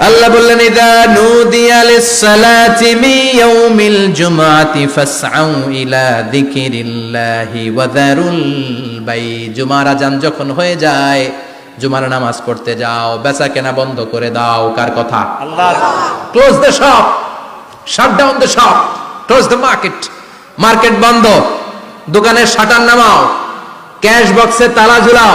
আল্লাহ বললেন ইদা নুদিয়া লিস-সালাতি মিন ইয়াউমিল জুমআতি ফাসআউ ইলা যিকিরিল্লাহি ওয়া যারুল বাই জুমার আজান যখন হয়ে যায় জুমার নামাজ পড়তে যাও বেচা কেনা বন্ধ করে দাও কার কথা? Allah. Close the shop shut down the shop close the market market বন্ধ দোকানের শাটার নামাও ক্যাশ বক্সে তালা ঝুলাও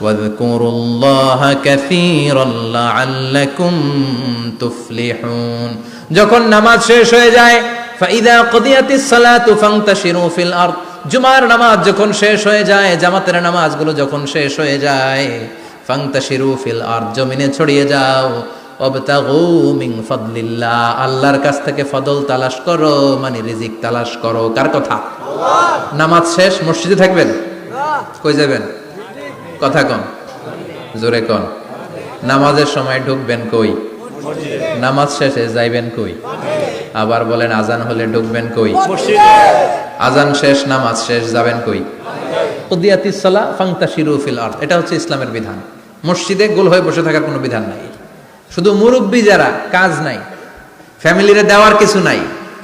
واذكروا الله كثيرا لعلكم تفلحون যখন নামাজ শেষ হয়ে যায় ফাইদা কুদিয়াতিস সালাতু ফান্তাশিরু ফিল আরদ জুমার নামাজ যখন শেষ হয়ে যায় জামাতের নামাজগুলো যখন শেষ হয়ে যায় ফান্তাশিরু ফিল আরদ জমিনে ছড়িয়ে যাও অবতাগু মিন ফাদলিল্লাহ আল্লাহর কাছ থেকে ফদল তালাশ করো মানে রিজিক তালাশ করো কার কথা নামাজ শেষ মসজিদে থাকবেন কই যাবেন কথা কন। জোরে কন। নামাজের সময় ঢুকবেন কই? নামাজ শেষে যাইবেন কই? আবার বলেন, আজান হলে ঢুকবেন কই? আজান শেষ, নামাজ শেষ, যাবেন কই? উদিয়াতিস সালা ফাংতাশিরু ফিল আরদ। এটা হচ্ছে ইসলামের বিধান। মসজিদে গোল হয়ে বসে থাকার কোনো বিধান নাই। শুধু মুরব্বী যারা, কাজ নাই। ফ্যামিলিরে দেওয়ার কিছু নাই।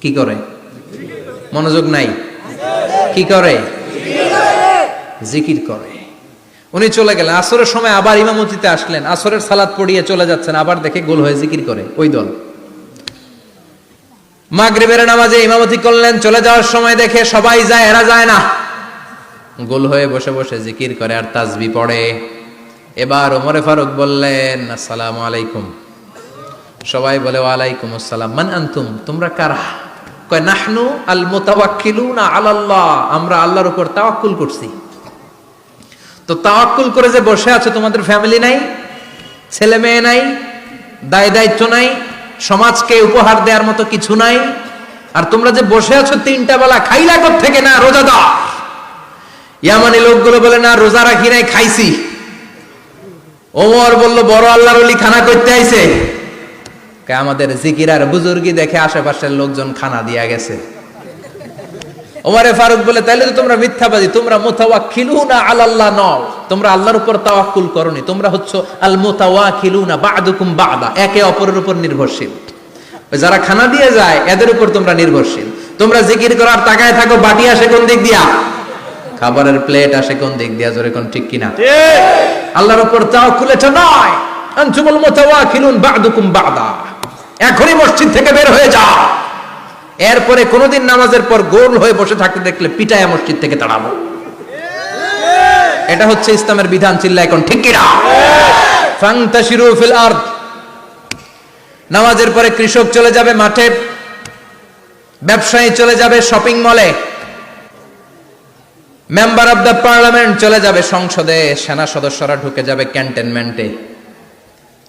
কি করে? মনোযোগ নাই। কি করে? জিকির করে। উনি চলে গেলেন। আসরের সময় আবার ইমামতিতে আসলেন। আসরের সালাদ পড়িয়ে চলে যাচ্ছেন। আবার দেখে গোল হয়ে জিকির করে। ওই দল। মাগরিবের নামাজে ইমামতি করলেন। চলে যাওয়ার সময় দেখে সবাই যায়, এরা যায় না। গোল হয়ে বসে বসে জিকির করে আর তাজবি পড়ে। এবার ওমরে ফারুক বললেন, আসসালামু আলাইকুম। সবাই বলে, ওয়ালাইকুম আসসালাম। মান আনতুম? তোমরা কারা? কয়, নাহনু আল মুতাওয়াক্কিলুনা আলাল্লাহ। আমরা আল্লাহর উপর তাওয়াক্কুল করছি। তো তাওয়াক্কুল করে যে বসে আছো, তোমাদের ফ্যামিলি নাই, ছেলে মেয়ে নাই, দায় দায়িত্ব নাই, সমাজকে উপহার দেওয়ার মতো কিছু নাই, আর তোমরা যে বসে আছো তিনটা বেলা, খাইলা কর থেকে না রোজা দাও ইয়ামানি লোকগুলো বলে, না, রোজা রাখি নাই, খাইছি। ওমর বলল, বড় আল্লাহর অলি খানা করতে আইছে। আমাদের জিকির আর বুজুর্গি দেখে আশেপাশের লোকজন খানা দিয়া গেছে। ওমরে ফারুক বলে তাইলে তো তোমরা মিথ্যাবাদী তোমরা মুতাওয়াক্কিলুনা আলাল্লাহ নও। তোমরা আল্লাহর উপর তাওয়াক্কুল করনি তোমরা হচ্ছে আল মুতাওয়াক্কিলুনা বা'দুকুম বা'দা একে অপরের উপর নির্ভরশীল। যারা খানা দিয়ে যায় এদের উপর তোমরা নির্ভরশীল। তোমরা জিকির করার তাকায় থাকো বাটি আসে কোন দিক দিয়া? খাবারের প্লেট আসে কোন দিক দিয়া জোরে কোন ঠিক কিনা? আল্লাহর উপর তাওয়াক্কুল এটা নয়। আনতুমুল মুতাওয়াক্কিলুন বা'দুকুম বা'দা। এখনই মসজিদ থেকে বের হয়ে যাও এরপরে কোনোদিন নামাজের পর গোল হয়ে বসে থাকতে দেখলে পিটায়া মসজিদ থেকে তাড়াবো এটা হচ্ছে ইসলামের বিধান, চিল্লা, এখন ঠিক কিনা? নামাজের পরে কৃষক চলে যাবে মাঠে, ব্যবসায়ী চলে যাবে শপিং মলে, মেম্বার অব দ্য পার্লামেন্ট চলে যাবে সংসদে, সেনা সদস্যরা ঢুকে যাবে ক্যান্টনমেন্টে।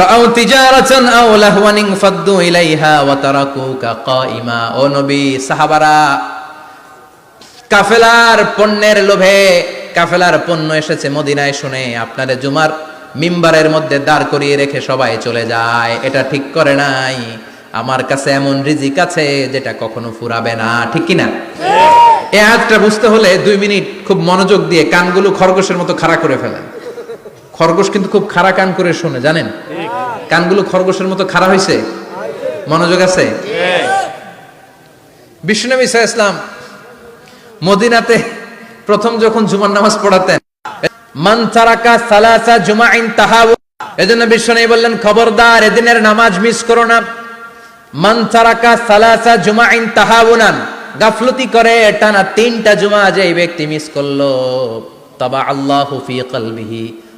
রাও তিজারাতান আও লাহওয়ান ফাদ্দু ইলাইহা ওয়া তারাকুকা কাইমা ও নবী সাহাবারা কাফেলার পণ্যের লোভে কাফেলার পণ্য এসেছে মদিনায় শুনে আপনাদের জুমার মিম্বারের মধ্যে দাঁড় করিয়ে রেখে সবাই চলে যায়। এটা ঠিক করে নাই। আমার কাছে এমন রিজিক আছে যেটা কখনো ফুরাবে না। ঠিক কিনা? এই আয়াতটা বুঝতে হলে দুই মিনিট খুব মনোযোগ দিয়ে কানগুলো খরগোশের মতো খাড়া করে ফেলেন। খরগোশ কিন্তু খুব খাড়া কান করে শোনে, জানেন? কানগুলো খরগোশের মতো খাড়া হয়েছে মনোযোগ আছে? বিষ্ণুনবী ইসা ইসলাম মদিনাতে প্রথম যখন জুমার নামাজ পড়াতেন, মান তারাকা সালাসা জুমাইন তাহাউ, এজন্য বললেন, খবরদার, এদিনের নামাজ মিস করো না। মান তারাকা সালাসা জুমাইন তাহাউনান গাফলতি করে, টানা তিনটা জুমা যে ব্যক্তি মিস করল, তবা আল্লাহ ফি কলবিহি।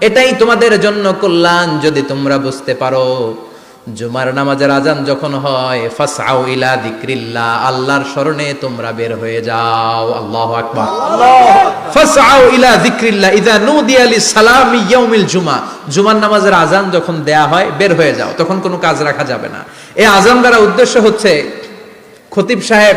এটাই তোমাদের জন্য কল্যাণ যদি তোমরা বুঝতে পারো। জুমার নামাজের আজান যখন হয়, ফাসআউ ইলা যিকরিল্লাহ, আল্লাহর স্মরণে তোমরা বের হয়ে যাও। আল্লাহু আকবার। ফাসআউ ইলা যিকরিল্লাহ, ইযা নুদিয়া লিস-সালামি ইয়াউমিল জুমা। জুমার নামাজের আজান যখন দেয়া হয়, বের হয়ে যাও। তখন কোনো কাজ রাখা যাবে না। এই আজান দ্বারা উদ্দেশ্য হচ্ছে, খতিব সাহেব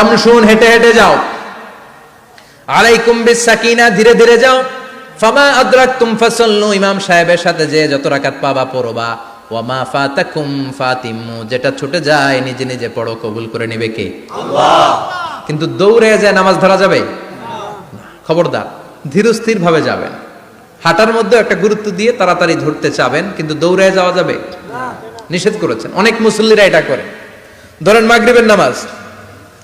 তামশুন হেঁটে হেঁটে যাও আলাইকুম বিসাকিনা ধীরে ধীরে যাও ফামা আদরাকতুম ফাসাল্লু ইমাম সাহেবের সাথে যে যত রাকাত পাবা পড়বা ওয়ামা ফাতাকুম ফাতিম্মু যেটা ছুটে যায় নিজে নিজে পড়ো কবুল করে নেবে কে? কিন্তু দৌড়ে যায় নামাজ ধরা যাবে? খবরদার ধীরস্থির ভাবে যাবেন। হাঁটার মধ্যে একটা গুরুত্ব দিয়ে তাড়াতাড়ি ধরতে চাবেন কিন্তু দৌড়ে যাওয়া যাবে? নিষেধ করেছেন। অনেক মুসল্লিরা এটা করে। ধরেন মাগরিবের নামাজ।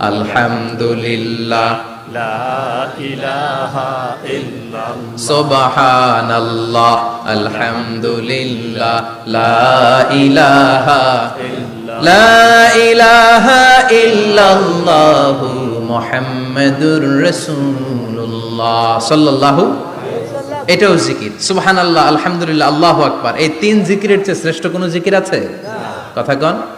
আলহামদুলিল্লাহ। লা ইলাহা ইল্লাল্লাহ। সুবহানাল্লাহ। আলহামদুলিল্লাহ। লা ইলাহা লা ইলাহা ইল্লাল্লাহু মুহাম্মাদুর রাসূলুল্লাহ। সাল্লাল্লাহু এটাও জিকির। সুবহানাল্লাহ আলহামদুলিল্লাহ আল্লাহু আকবার। এই তিন জিকিরের চেয়ে শ্রেষ্ঠ কোনো জিকির আছে? কথা কন।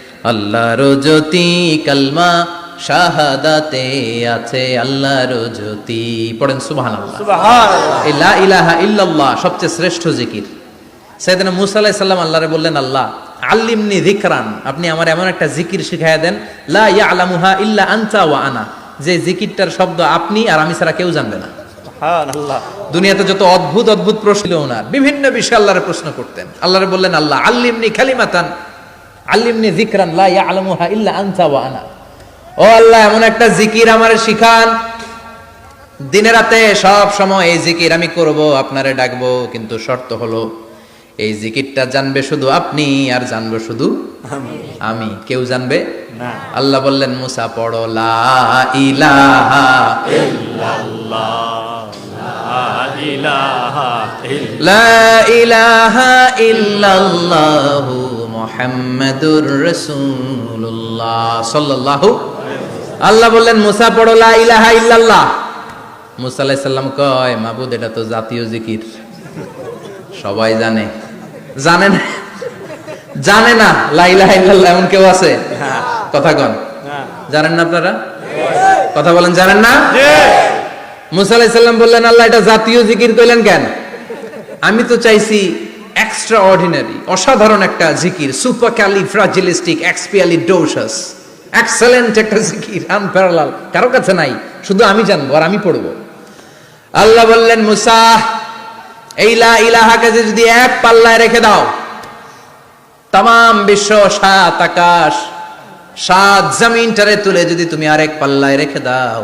আল্লাহর জ্যোতি কলমা শাহাদাতে আছে আল্লাহর জ্যোতি। পড়েন এই লা ইলাহা ইল্লাল্লাহ সবচেয়ে শ্রেষ্ঠ জিকির। সাইয়েদনা মুসা আলাইহিস সালাম আল্লাহরে বললেন আল্লাহ আল্লিমনি যিকরান। আপনি আমার এমন একটা জিকির শিখাইয়া দেন লা ইয়ালামুহা ইল্লা আনতা ওয়া আনা। যে জিকিরটার শব্দ আপনি আর আমি ছাড়া কেউ জানবে না। দুনিয়াতে যত অদ্ভুত অদ্ভুত প্রশ্ন ছিল ওনার বিভিন্ন বিষয়ে আল্লাহরে প্রশ্ন করতেন। আল্লাহরে বললেন আল্লাহ আল্লিমনি খালিমাতান আল্লিমনি যিকরান লা ইয়ালামুহা ইল্লা আনতা ওয়া আনা। ও আল্লাহ এমন একটা জিকির আমারে শিখান। দিনে রাতে সব সময় এই জিকির আমি করব আপনারে ডাকবো কিন্তু শর্ত হলো এই জিকিরটা জানবে শুধু আপনি আর জানব শুধু আমি। কেউ জানবে? না। আল্লাহ বললেন মুসা পড়ো লা ইলাহা আল্লাহ লা ইলাহা ইল্লা লা ইলাহা ইল্লাল্লাহু মুহাম্মাদুর রাসূলুল্লাহ সাল্লাল্লাহু, আল্লাহ বললেন, মুসা পড়ো, লা ইলাহা ইল্লাল্লাহ। মুসা আলাইহিস সালাম কয়, মাবুদ, এটা তো জাতীয় জিকির। সবাই জানে। জানে না? জানে না লা ইলাহা ইল্লাল্লাহ এমন কেউ আছে? কথা কন। জানেন না আপনারা? কথা বলেন, জানেন না? মুসা আলাইহিস সালাম বললেন, আল্লাহ, এটা জাতীয় জিকির কইলেন কেন? আমি তো চাইছি এক্সট্রা অর্ডিনারি অসাধারণ একটা জিকির supercalifragilisticexpialidocious excellent একটা জিকির আনপ্যারালাল কারও কাছে নাই, শুধু আমি জানব আর আমি পড়ব। আল্লাহ বললেন, মুসা, এই লা ইলাহাকে যদি এক পাল্লায় রেখে দাও তাম বিশ্ব সাত আকাশ, সাত জমিনটারে তুলে যদি তুমি আরেক পাল্লায় রেখে দাও।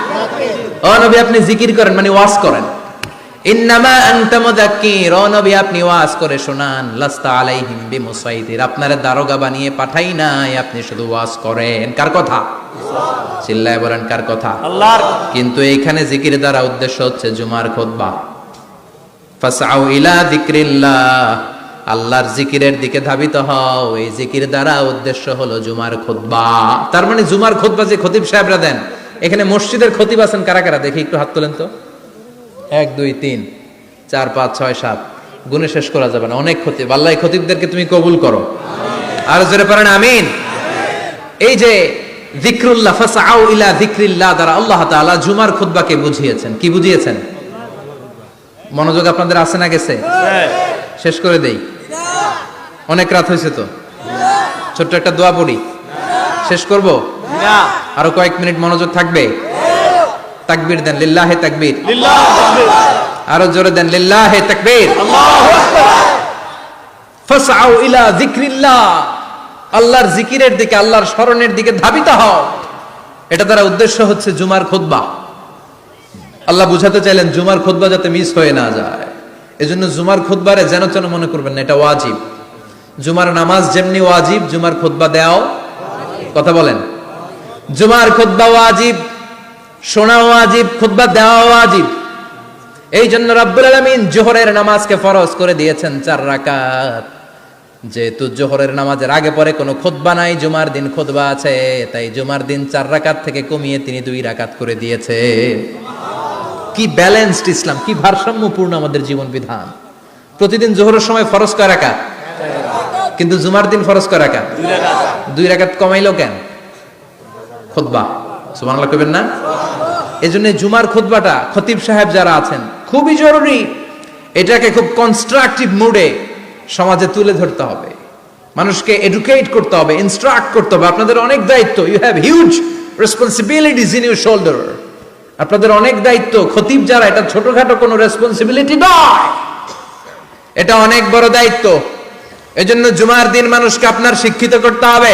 ও নবী আপনি জিকির করেন মানে ওয়াজ করেন। ইন্নামা আনতা মুযাক্কির ও নবী আপনি ওয়াজ করে শোনান লাস্তা আলাইহিম বিমুসাইতির। আপনারে দারোগা বানিয়ে পাঠাই নাই আপনি শুধু ওয়াজ করেন। কার কথা? চিল্লায় বলেন কার কথা? আল্লাহর কিন্তু এইখানে জিকির দ্বারা উদ্দেশ্য হচ্ছে জুমার খুতবা ফাসাউ ইলা যিকরিল্লাহ আল্লাহর জিকিরের দিকে ধাবিত হও। এই জিকির দ্বারা উদ্দেশ্য হলো জুমার খুতবা তার মানে জুমার খুতবা যে খতিব সাহেবরা দেন এখানে মসজিদের খতিব আছেন কারা কারা? দেখি একটু হাত তোলেন তো। এক, দুই, তিন, চার, পাঁচ, ছয়, সাত। গুণে শেষ করা যাবে না। অনেক খতিব। আল্লাহ খতিবদেরকে তুমি কবুল করো। আর জোরে পারেন আমিন। এই যে যিকরুল্লাহ, ফাসাউ ইলা যিকরিল্লাহ দ্বারা আল্লাহ তাআলা জুমার খুতবাকে বুঝিয়েছেন। কি বুঝিয়েছেন? মনোযোগ আপনাদের আছে না গেছে? শেষ করে দেই। অনেক রাত হয়েছে তো? ছোট্ট একটা দোয়া পড়ি। শেষ করব? আরও কয়েক মিনিট মনোযোগ থাকবে? তাকবীর দেন লিল্লাহে তাকবীর। আরও জোরে দেন লিল্লাহে তাকবীর। ফাসআউ ইলা যিকরিল্লাহ। আল্লাহর জিকিরের দিকে আল্লাহর স্মরণের দিকে ধাবিত হও। এটা দ্বারা উদ্দেশ্য হচ্ছে জুমার খুতবা। আল্লাহ বুঝাতে চাইলেন জুমার খুতবা যাতে মিস হয়ে না যায়। এজন্য জুমার খুতবারে যেন তেন মনে করবেন না এটা ওয়াজিব। জুমার নামাজ যেমনি ওয়াজিব জুমার খুতবা দেও কথা বলেন। জুমার খুতবা ওয়াজিব শোনা ওয়াজিব, খুতবা দেওয়া ওয়াজিব। এই জন্য রাব্বুল আলামিন জোহরের নামাজকে ফরজ করে দিয়েছেন চার রাকাত। যেহেতু জোহরের নামাজের আগে পরে কোনো খুতবা নাই, জুমার দিন খুতবা আছে, তাই জুমার দিন চার রাকাত থেকে কমিয়ে তিনি দুই রাকাত করে দিয়েছে। কি ব্যালেন্সড ইসলাম, কি ভারসাম্যপূর্ণ আমাদের জীবন বিধান। প্রতিদিন জোহরের সময় ফরজ কয় রাকাত? কিন্তু জুমার দিন ফরজ দুই রাকাত। দুই রাকাত কমাইলো কেন? খুতবা। সুবহানাল্লাহ কইবেন না? এজন্য জুমার খুতবাটা খতিব সাহেব যারা আছেন, খুবই জরুরি। এটাকে খুব কনস্ট্রাকটিভ মুডে সমাজে তুলে ধরতে হবে। মানুষকে এডুকেট করতে হবে ইনস্ট্রাক্ট করতে হবে। আপনাদের অনেক দায়িত্ব you have huge responsibilities in your shoulder আপনাদের অনেক দায়িত্ব, খতিব যারা, এটা ছোটখাটো কোনো রেসপন্সিবিলিটি নয়। এটা অনেক বড় দায়িত্ব। এজন্য জুমার দিন মানুষকে আপনার শিক্ষিত করতে হবে।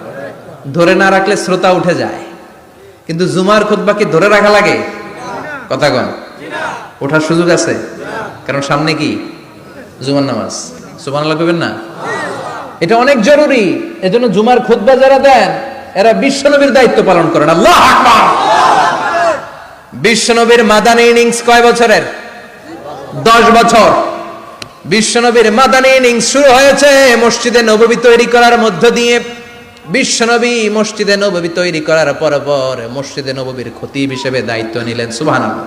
ধরে না রাখলে শ্রোতা উঠে যায়। কিন্তু জুমার খুতবা কি ধরে রাখা লাগে? কথা কন। ওঠার সুযোগ আছে? কারণ সামনে কি? জুমার নামাজ। সুমান লাগবেন না? এটা অনেক জরুরি। এজন্য জুমার খুতবা যারা দেন, এরা বিশ্বনবীর দায়িত্ব পালন করেন। আল্লাহ বিশ্বনবীর মাদানী ইনিংস কয় বছরের? দশ বছর। বিশ্বনবীর মাদানী ইনিংস শুরু হয়েছে মসজিদে নববী তৈরি করার মধ্য দিয়ে। বিশ্বনবী মসজিদে নববী তৈরি করার পর পর মসজিদে নববীর খতিব হিসেবে দায়িত্ব নিলেন, সুবহানাল্লাহ।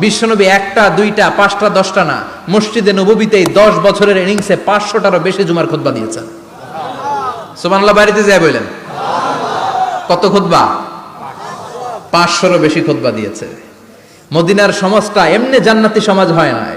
বিশ্বনবী একটা, দুইটা, পাঁচটা, দশটা না, মসজিদে নববীতেই দশ বছরের ইনিংসে পাঁচশোটারও বেশি জুমার খুতবা দিয়েছেন। সুবহানাল্লাহ, বাড়িতে যায় বললেন কত খুতবা? পাঁচশোরও বেশি খুতবা দিয়েছে। মদিনার সমাজটা এমনি জান্নাতি সমাজ হয় নাই।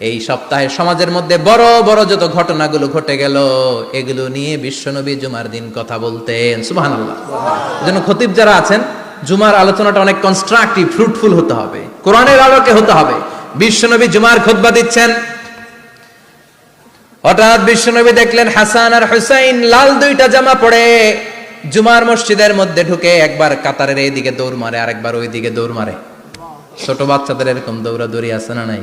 এই সপ্তাহে সমাজের মধ্যে বড় বড় যত ঘটনাগুলো ঘটে গেল, এগুলো নিয়ে বিশ্বনবী জুমার দিন কথা বলতেন। সুবহানাল্লাহ। এজন্য খতিব যারা আছেন, জুমার আলোচনাটা অনেক কনস্ট্রাকটিভ ফ্রুটফুল হতে হবে। কোরআনের আলোকে হতে হবে। বিশ্বনবী জুমার খুতবা দিচ্ছেন। হঠাৎ বিশ্বনবী দেখলেন হাসান আর হুসাইন লাল দুইটা জামা পরে জুমার মসজিদের মধ্যে ঢুকে একবার কাতারের এইদিকে দৌড় মারে, আরেকবার ওইদিকে দৌড় মারে। ছোট বাচ্চাদের এরকম দৌড়াদৌড়ি আছে না নাই?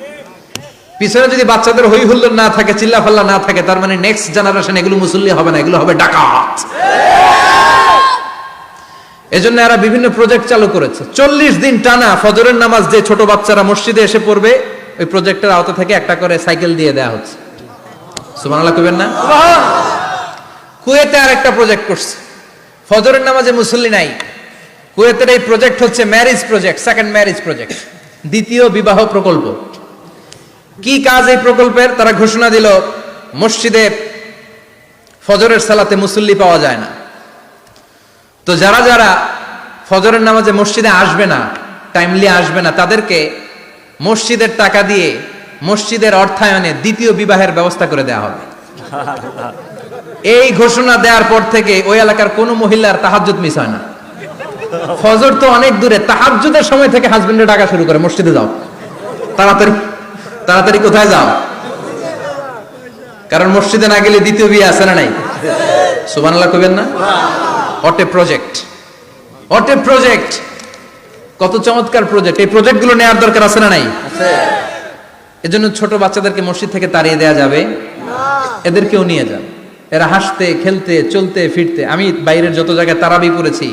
পিছনে যদি বাচ্চাদের হই হুল্লোড় না থাকে চিল্লা ফাল্লা না থাকে, তার মানে নেক্সট জেনারেশন এগুলো মুসল্লি হবে না, এগুলো হবে ডাকাত। এজন্য এরা বিভিন্ন প্রজেক্ট চালু করেছে। চল্লিশ দিন টানা ফজরের নামাজ যে ছোট বাচ্চারা মসজিদে এসে পড়বে, ওই প্রজেক্টের আওতা থেকে একটা করে সাইকেল দিয়ে দেওয়া হচ্ছে। সুবহানাল্লাহ কইবেন না? কুয়েতে আর একটা প্রজেক্ট করছে। ফজরের নামাজে মুসল্লি নাই। কুয়েতের এই প্রজেক্ট হচ্ছে marriage project second marriage project দ্বিতীয় বিবাহ প্রকল্প। কি কাজ এই প্রকল্পের? তারা ঘোষণা দিল, মসজিদে ফজরের সালাতে মুসল্লি পাওয়া যায় না। তো যারা যারা ফজরের নামাজে মসজিদে আসবে না টাইমলি আসবে না, তাদেরকে মসজিদের টাকা দিয়ে মসজিদের অর্থায়নে দ্বিতীয় বিবাহের ব্যবস্থা করে দেওয়া হবে। এই ঘোষণা দেওয়ার পর থেকে ওই এলাকার কোনো মহিলার তাহাজ্জুদ মিস হয় না। ফজর তো অনেক দূরে, তাহাজ্জুদের সময় থেকে হাজবেন্ডের টাকা শুরু করে, মসজিদে যাও। তাড়াতাড়ি। তাড়াতাড়ি কোথায় যাও? কারণ মসজিদে না গেলে দ্বিতীয় বিয়ে আছে না নাই? সুবহানাল্লাহ কইবেন না? অটে প্রজেক্ট অটে প্রজেক্ট কত চমৎকার প্রজেক্ট এই প্রজেক্টগুলো নেওয়ার দরকার আছে না নাই? এজন্য ছোট বাচ্চাদেরকে মসজিদ থেকে তাড়িয়ে দেওয়া যাবে। এদেরকেও নিয়ে যান এরা হাসতে খেলতে চলতে ফিরতে। আমি বাইরের যত জায়গায় তারাবি পড়েছি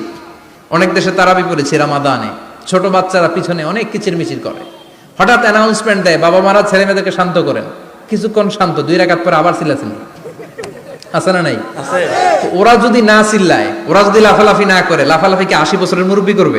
অনেক দেশে তারাবি পড়েছি রামাদানে। ছোট বাচ্চারা পিছনে অনেক কিচির মিচির করে। হঠাৎ অ্যানাউন্সমেন্ট দেয় বাবা মারা ছেলে মেয়েদেরকে শান্ত করেন। কিছুক্ষণ শান্ত দুই রেখাত পরে আবার চিল্লাচিল্লি। আছে না নাই? ওরা যদি না চিল্লায় ওরা যদি লাফালাফি না করে লাফালাফি কি আশি বছরের মুরব্বী করবে?